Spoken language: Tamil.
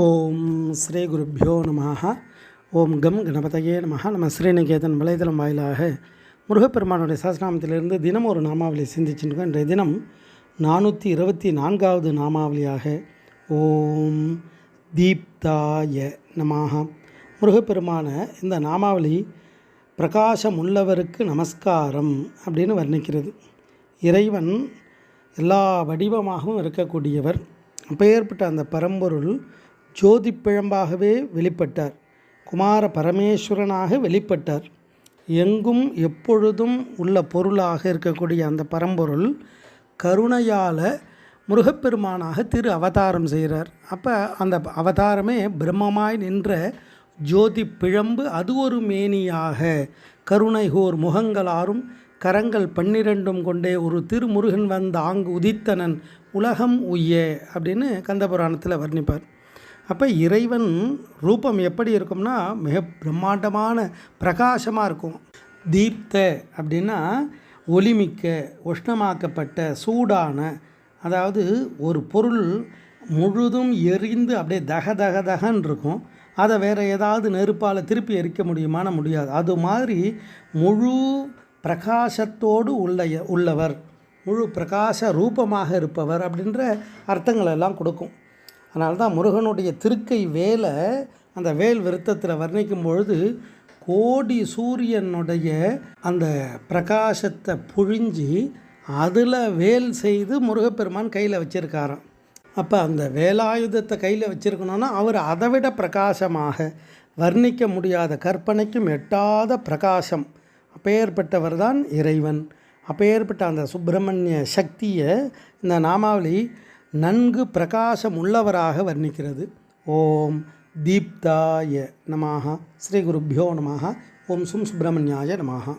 ஓம் ஸ்ரீ குருப்பியோ நம ஓம் கம் கணபதையே நம நம்ம ஸ்ரீநிகேதன் வலைதளம் வாயிலாக முருகப்பெருமானுடைய சாஸ்திராமத்திலிருந்து தினம் ஒரு நாமாவளி சிந்திச்சுருக்கோம் இன்றைய தினம் நானூற்றி இருபத்தி நான்காவது நாமாவளியாக ஓம் தீப்தாய நமாக முருகப்பெருமான இந்த நாமாவளி பிரகாசம் உள்ளவருக்கு நமஸ்காரம் அப்படின்னு வர்ணிக்கிறது. இறைவன் எல்லா வடிவமாகவும் இருக்கக்கூடியவர். அப்பேற்பட்ட அந்த பரம்பொருள் ஜோதி பிழம்பாகவே வெளிப்பட்டார். குமார பரமேஸ்வரனாக வெளிப்பட்டார். எங்கும் எப்பொழுதும் உள்ள பொருளாக இருக்கக்கூடிய அந்த பரம்பொருள் கருணையால் முருகப்பெருமானாக திரு அவதாரம் செய்கிறார். அப்போ அந்த அவதாரமே பிரம்மமாய் நின்ற ஜோதி பிழம்பு அது ஒரு மேனியாக. கருணைகோர் முகங்களாரும் கரங்கள் பன்னிரண்டும் கொண்டே ஒரு திருமுருகன் வந்த ஆங்கு உதித்தனன் உலகம் உய்ய அப்படின்னு கந்தபுராணத்தில் வர்ணிப்பார். அப்போ இறைவன் ரூபம் எப்படி இருக்கும்னா மிக பிரம்மாண்டமான பிரகாசமாக இருக்கும். தீப்த அப்படின்னா ஒளிமிக்க உஷ்ணமாக்கப்பட்ட சூடான அதாவது ஒரு பொருள் முழுதும் எரிந்து அப்படியே தக தக தகன்னு இருக்கும். அதை வேறு ஏதாவது நெருப்பால் திருப்பி எரிக்க முடியுமான முடியாது. அது மாதிரி முழு பிரகாசத்தோடு உள்ள உள்ளவர் முழு பிரகாச ரூபமாக இருப்பவர் அப்படின்ற அர்த்தங்கள் எல்லாம் கொடுக்கும். அதனால தான் முருகனுடைய திருக்கை வேலை அந்த வேல் விருத்தத்தில் வர்ணிக்கும் பொழுது கோடி சூரியனுடைய அந்த பிரகாசத்தை புழிஞ்சு அதில் வேல் செய்து முருகப்பெருமான் கையில் வச்சுருக்காராம். அப்போ அந்த வேலாயுதத்தை கையில் வச்சுருக்கணுன்னா அவர் அதை விட பிரகாசமாக வர்ணிக்க முடியாத கற்பனைக்கும் எட்டாத பிரகாசம். அப்பேற்பட்டவர் தான் இறைவன். அப்பேற்பட்ட அந்த சுப்பிரமணிய சக்தியை இந்த நாமாவளி நன்கு பிரகாசம் உள்ளவராக வர்ணிக்கிறது. ஓம் தீப்தாய நமாக ஸ்ரீ குருப்பியோ நமாக ஓம் சும் சுப்பிரமணியாய நமாக